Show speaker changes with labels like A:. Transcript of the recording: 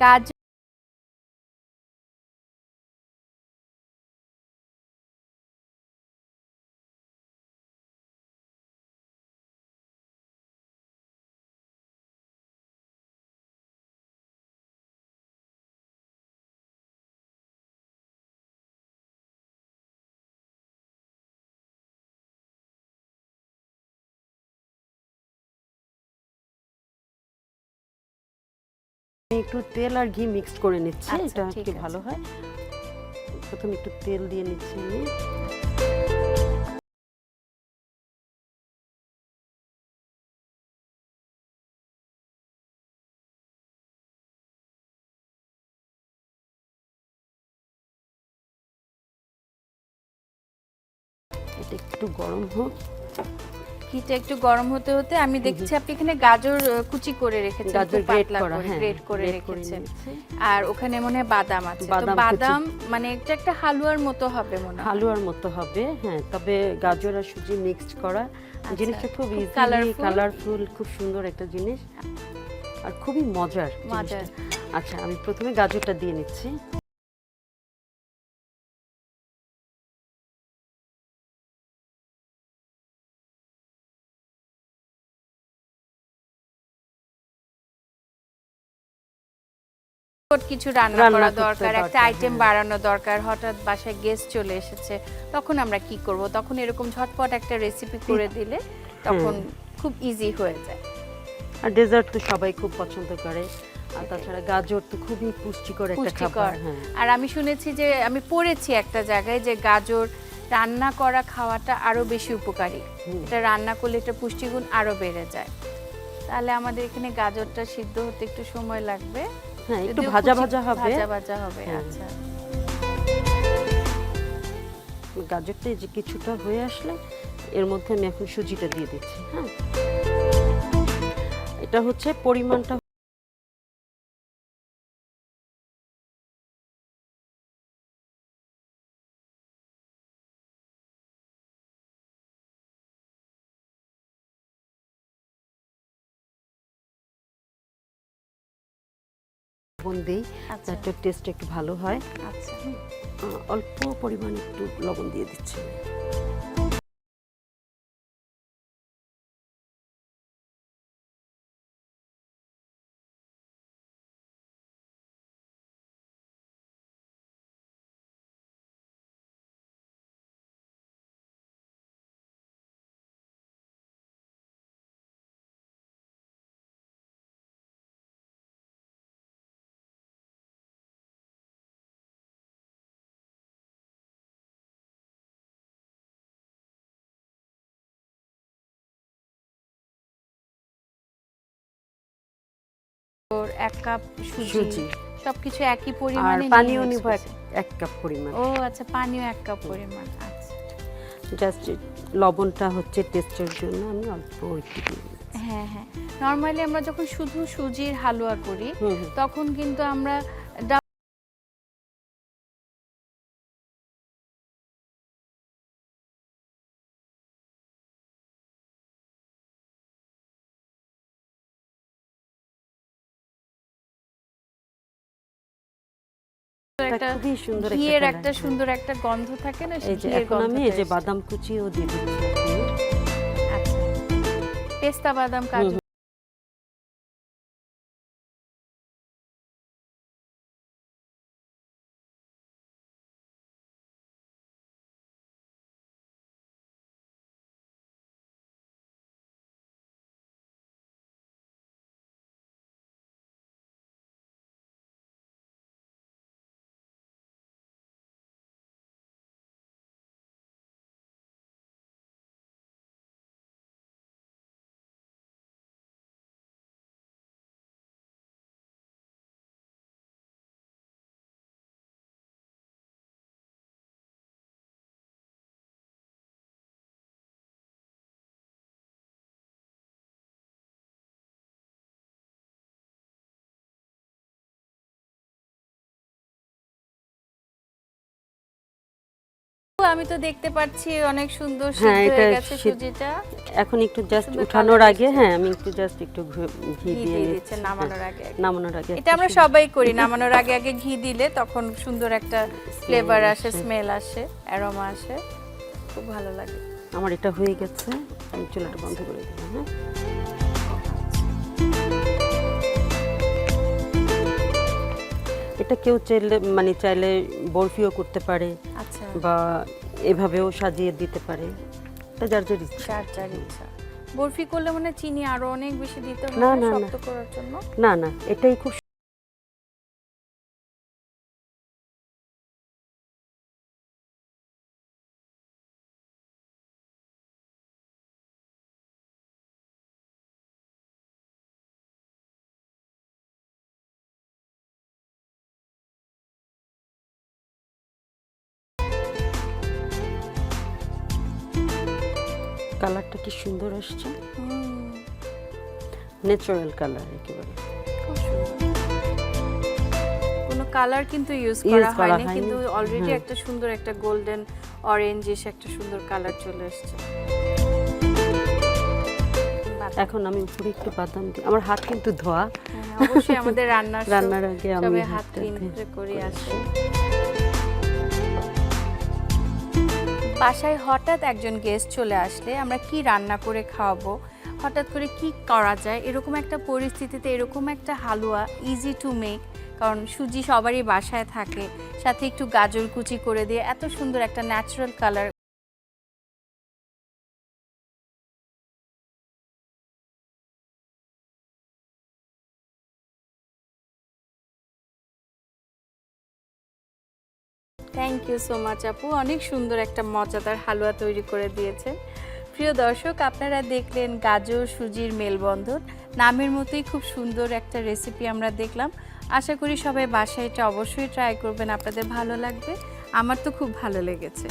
A: কাজ
B: একটু তেল আর ঘি মিক্সড করে নিচ্ছি
A: আচ্ছা,
B: এটা একটু ভালো হয়। প্রথমে একটু তেল দিয়ে নিচ্ছি আমি। এটা একটু গরম হোক।
A: ঘিটা একটু গরম হতে হতে আমি দেখছি আপনি এখানে গাজর কুচি করে রেখেছেন
B: গাজর গ্রেট করা হ্যাঁ
A: গ্রেট করে রেখেছেন। আর ওখানে মনে হয় বাদাম আছে। তো
B: বাদাম
A: মানে এটা একটা হালুয়ার মতো হবে মনে হয়।
B: হালুয়ার মতো হবে হ্যাঁ তবে গাজর আর সুজি মিক্সড করা। জিনিসটা খুব
A: খুব
B: ইজি কালারফুল খুব সুন্দর একটা জিনিস। আর খুবই মজার
A: মজার।
B: আচ্ছা আমি প্রথমে গাজরটা দিয়ে নিচ্ছি।
A: কিছু রান্না করা দরকার একটা আইটেম
B: হ্যাঁ।
A: বাড়ানো দরকার হঠাৎ বাসায় গেস্ট চলে এসেছে তখন আমরা কি করব? তখন এরকম ঝটপট একটা রেসিপি করে দিলে তখন খুব ইজি হয়ে যায়।
B: আর ডেজার্ট তো সবাই খুব পছন্দ করে। আর তাছাড়া গাজর তো খুবই পুষ্টিকর একটা খাবার হ্যাঁ।
A: আর আমি শুনেছি যে আমি পড়েছি একটা জায়গায় যে গাজর রান্না করা খাওয়াটা আরও বেশি উপকারী। এটা রান্না করলে এটা পুষ্টিগুণ আরও বেড়ে যায়। তাহলে আমাদের এখানে গাজরটা সিদ্ধ হতে একটু সময় লাগবে।
B: হ্যাঁ একটু ভাজা ভাজা হবে।
A: ভাজা ভাজা হবে। আচ্ছা।
B: গাজরটা যে কিছুটা হয়ে আসলে এর মধ্যে আমি এখন সুজিটা দিয়ে দিচ্ছি হ্যাঁ। এটা হচ্ছে পরিমাণটা লবণ দিই
A: আচ্ছা।
B: তার টেস্ট একটু ভালো হয়।
A: আচ্ছা।
B: অল্প পরিমাণ একটু লবণ দিয়ে দিচ্ছি।
A: এক কাপ সুজি সবকিছু একই পরিমাণে
B: পানিও নিব এক কাপ পরিমাণ।
A: ও আচ্ছা পানিও এক কাপ পরিমাণ আচ্ছা।
B: জাস্ট লবণটা হচ্ছে টেস্টের জন্য আমি অল্প একটু
A: হ্যাঁ হ্যাঁ। নর্মালি আমরা যখন শুধু সুজির হালুয়া করি। তখন কিন্তু আমরা একটা
B: খুবই সুন্দর একটা
A: ঘিয়ের একটা। সুন্দর একটা গন্ধ থাকে না সেই ঘিয়ের
B: আমি এই যে বাদাম কুচিও দিয়ে দিচ্ছি।
A: আচ্ছা পেস্তা বাদাম কাজু আমি তো দেখতে পাচ্ছি অনেক সুন্দর
B: হ্যাঁ,
A: সিদ্ধ হয়ে গেছে সুজিটা।
B: এখন একটু জাস্ট উঠানোর আগে হ্যাঁ আমি একটু জাস্ট একটু ঘি- দিয়ে হ্যাঁ,
A: নামানোর আগে।
B: নামানোর আগে
A: এটা আমরা সবাই করি নামানোর আগে আগে ঘি দিলে তখন সুন্দর একটা ফ্লেভার আসে
B: আসে।
A: স্মেল আসে অ্যারোমা আসে। খুব ভালো লাগে।
B: আমার এটা হয়ে গেছে আমি চুলাটা বন্ধ করে দিলাম হ্যাঁ। এটা কেউ চাইলে মানে চাইলে বরফিও করতে পারে
A: আচ্ছা।
B: বা এভাবেও সাজিয়ে দিতে পারে। যার যার ইচ্ছা।
A: চার চার ইচ্ছা। বরফি করলে মানে চিনি আরও অনেক বেশি দিতে হবে
B: না, না, না।
A: শক্ত করার জন্য।
B: না না এটাই খুব কালারটা কি সুন্দর আসছে? ন্যাচারাল কালার একেবারে।
A: কোনো কালার কিন্তু ইউজ করা হয়নি কিন্তু অলরেডি। একটা সুন্দর একটা গোল্ডেন অরেঞ্জিশ একটা সুন্দর কালার চলে বাহ,
B: এখন আমি উপরে একটু বাদাম দিই আমার হাত কিন্তু ধোয়া।
A: হ্যাঁ, অবশ্যই আমাদের রান্নার
B: রান্নার আগে আমি
A: হাত ক্লিন করে
B: করে
A: আসে। বাসায় হঠাৎ একজন গেস্ট চলে আসলে, আমরা কি রান্না করে খাওয়াবো, হঠাৎ করে কি করা যায়, এরকম একটা পরিস্থিতিতে, এরকম একটা হালুয়া ইজি টু মেক কারণ সুজি সবারই বাসায় থাকে, সাথে একটু গাজর কুচি করে দিয়ে, এত সুন্দর একটা natural colour thank you so much আপু। অনেক সুন্দর একটা মজাদার হালুয়া তৈরি করে দিয়েছেন প্রিয় দর্শক, আপনারা দেখলেন গাজর, সুজির মেলবন্ধন। নামের মতোই খুব সুন্দর একটা রেসিপি আমরা দেখলাম। আশা করি সবাই বাসায় এটা অবশ্যই ট্রাই করবেন। আপনাদের ভালো লাগবে। আমার তো খুব ভালো লেগেছে।